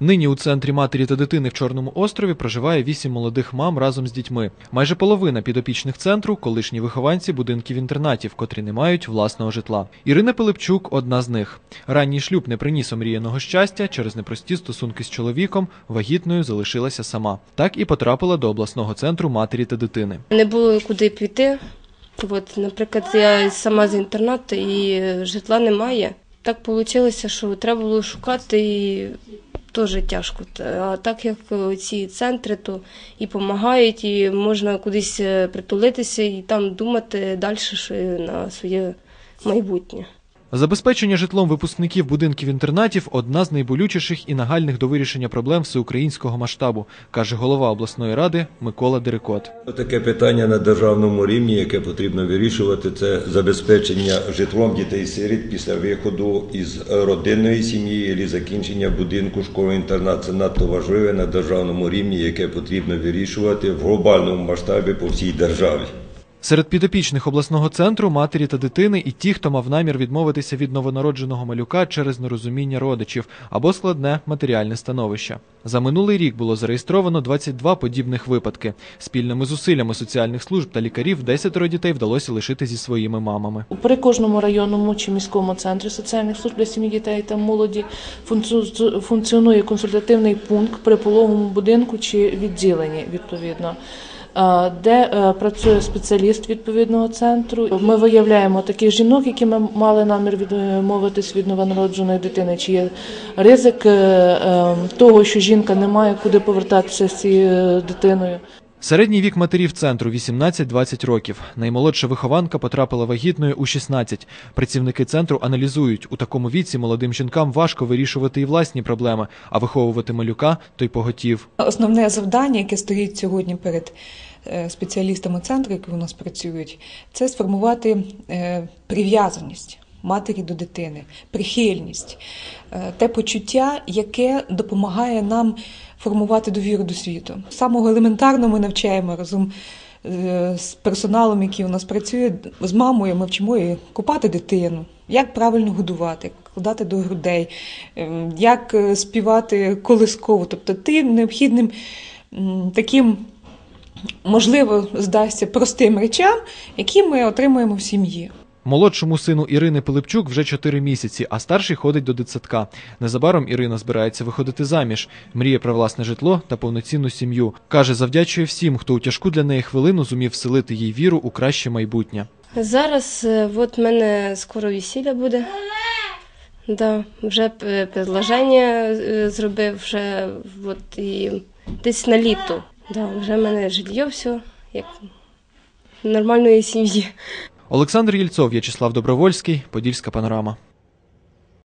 Нині у центрі матері та дитини в Чорному острові проживає вісім молодих мам разом з дітьми. Майже половина підопічних центру колишні вихованці будинків інтернатів, котрі не мають власного житла. Ірина Пилипчук одна з них. Ранній шлюб не приніс омріяного щастя через непрості стосунки з чоловіком. Вагітною залишилася сама. Так і потрапила до обласного центру матері та дитини. Не було куди піти. От, наприклад, я сама з інтернату і житла немає. Так вийшло, що треба було шукати і теж тяжко. А так як ці центри, то і допомагають, і можна кудись е, притулитися і там думати далі на своє майбутнє. Забезпечення житлом випускників будинків інтернатів одна з найболючіших і нагальних до вирішення проблем всеукраїнського масштабу, каже голова обласної ради Микола Дерикот. Таке питання на державному рівні, яке потрібно вирішувати, це забезпечення житлом дітей сиріт після виходу із родинної сім'ї або закінчення будинку школи інтернат. Це надто важливе на державному рівні, яке потрібно вирішувати в глобальному масштабі по всій державі. Серед підопічних обласного центру матері та дитини і ті, хто мав намір відмовитися від новонародженого малюка через нерозуміння родичів або складне матеріальне становище. За минулий рік було зареєстровано 22 подібних випадки. Спільними зусиллями соціальних служб та лікарів 10 дітей вдалося лишити зі своїми мамами. При кожному районному чи міському центрі соціальних служб для сім'ї дітей та молоді функціонує консультативний пункт при пологовому будинку чи відділенні відповідно. Де е, працює спеціаліст відповідного центру, ми виявляємо таких жінок, які ми мали намір відмовитись від новонародженої дитини, чи є ризик е, е, того, що жінка не має куди повертатися з цією дитиною. Середній вік матерів центру 18-20 років. Наймолодша вихованка потрапила вагітною у 16. Працівники центру аналізують, у такому віці молодим жінкам важко вирішувати і власні проблеми, а виховувати малюка то й поготів. Основне завдання, яке стоїть сьогодні перед спеціалістами центру, які у нас працюють, це сформувати е, прив'язаність матері до дитини, прихильність, е, те почуття, яке допомагає нам формувати довіру до світу. Самого елементарного ми навчаємо разом е, з персоналом, який у нас працює, з мамою ми вчимо її купати дитину, як правильно годувати, кладати до грудей, е, як е, співати колисково. Тобто тим необхідним таким, можливо, здасться простим речам, які ми отримуємо в сім'ї. Молодшому сину Ірини Пилипчук вже 4 місяці, а старший ходить до дитсадка. Незабаром Ірина збирається виходити заміж, мріє про власне житло та повноцінну сім'ю. Каже, завдячує всім, хто у тяжку для неї хвилину зумів вселити їй віру у краще майбутнє. Зараз е, от в мене скоро весілля буде. Да, вже п- предложення е, зробив вже от, і десь на літо. Да, вже в мене житло, все, як нормальної сім'ї. Олександр Єльцов, В'ячеслав Добровольський, Подільська панорама.